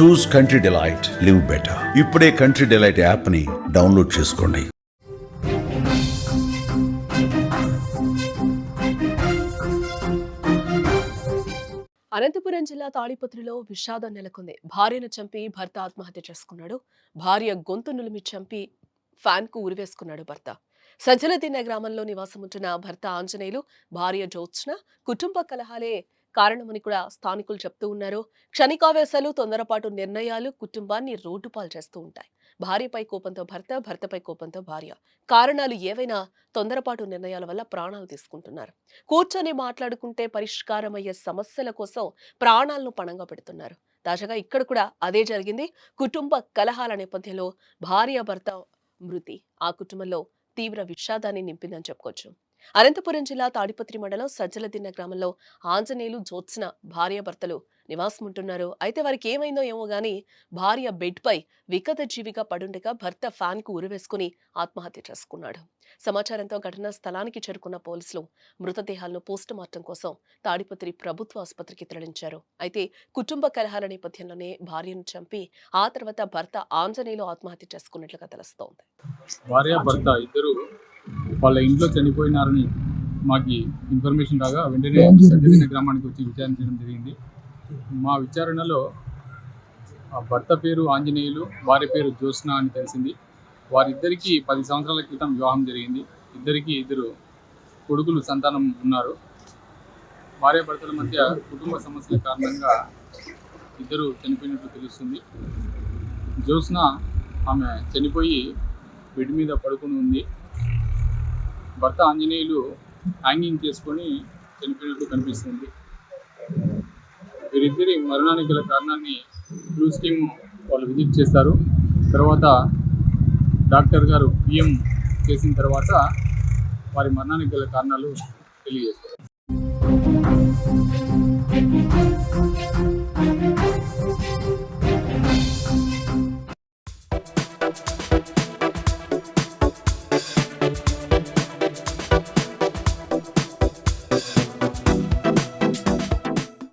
Choose Country Delight live better. ఇప్పుడే country delight యాప్ని download చేసుకోండి. అనంతపురం జిల్లా తాడిపత్రిలో విషాదం నెలకొంది. భార్యను చంపి భర్త ఆత్మహత్య చేసుకున్నాడు. భార్య గొంతు నులిమి చంపి ఫ్యాన్కు ఉరివేసుకున్నాడు భర్త. సజ్జలదిన్న గ్రామంలో నివాసముంటున్న భర్త ఆంజనేయులు భార్య జ్యోత్స్న కుటుంబ కలహాలే కారణమని కూడా స్థానికులు చెప్తూ ఉన్నారు. క్షణికావేశాలు తొందరపాటు నిర్ణయాలు కుటుంబాన్ని రోడ్డుపాలు చేస్తూ ఉంటాయి. భార్యపై కోపంతో భర్త భర్తపై కోపంతో భార్య. కారణాలు ఏవైనా తొందరపాటు నిర్ణయాల వల్ల ప్రాణాలు తీసుకుంటున్నారు. కూర్చొని మాట్లాడుకుంటే పరిష్కారమయ్యే సమస్యల కోసం ప్రాణాలను పణంగా పెడుతున్నారు. తాజాగా ఇక్కడ కూడా అదే జరిగింది. కుటుంబ కలహాల నేపథ్యంలో భార్య భర్త మృతి. ఆ కుటుంబంలో తీవ్ర విషాదాన్ని నింపిందని చెప్పుకోవచ్చు. అనంతపురం జిల్లా తాడిపత్రి మండలం సజ్జలదిన్న గ్రామంలో ఆంజనేయులు జ్యోత్స్న భార్య భర్తలు నివాసం ఉంటున్నారు అయితే వారికి ఏమైందో ఏమో గాని భార్య బెడ్ పై వికత జీవిగా పడుండగా భర్త ఫ్యాన్కు ఉరివేసుకుని ఆత్మహత్య చేసుకున్నాడు. సమాచారంతో ఘటనా స్థలానికి చేరుకున్న పోలీసులు మృతదేహాలను పోస్టుమార్టం కోసం తాడిపత్రి ప్రభుత్వ ఆసుపత్రికి తరలించారు. అయితే కుటుంబ కలహాల నేపథ్యంలోనే భార్యను చంపి ఆ తర్వాత భర్త ఆంజనేయులు ఆత్మహత్య చేసుకున్నట్లుగా తెలుస్తోంది. భార్య భర్త ఇద్దరు వాళ్ళ ఇంట్లో చనిపోయినారని మాకు ఇన్ఫర్మేషన్ రాగా వెంటనే సజ్జదిన గ్రామానికి వచ్చి విచారించడం జరిగింది. మా విచారణలో ఆ భర్త పేరు ఆంజనేయులు భార్య పేరు జ్యోత్స్న అని తెలిసింది. వారిద్దరికీ పది సంవత్సరాల క్రితం వివాహం జరిగింది. ఇద్దరికి ఇద్దరు కొడుకులు సంతానం ఉన్నారు. భార్య భర్తల మధ్య కుటుంబ సమస్యల కారణంగా ఇద్దరు చనిపోయినట్లు తెలుస్తుంది. జ్యోత్స్న ఆమె చనిపోయి బెడ్ మీద పడుకుని ఉంది. భర్త ఆంజనేయులు హ్యాంగింగ్ చేసుకొని చనిపోయినట్టు కనిపిస్తుంది. వీరిద్దరి మరణానికి గల కారణాన్ని బ్లూస్ టీమ్ వాళ్ళు విజిట్ చేస్తారు. తర్వాత డాక్టర్ గారు పిఎం చేసిన తర్వాత వారి మరణానికి గల కారణాలు తెలియజేస్తారు.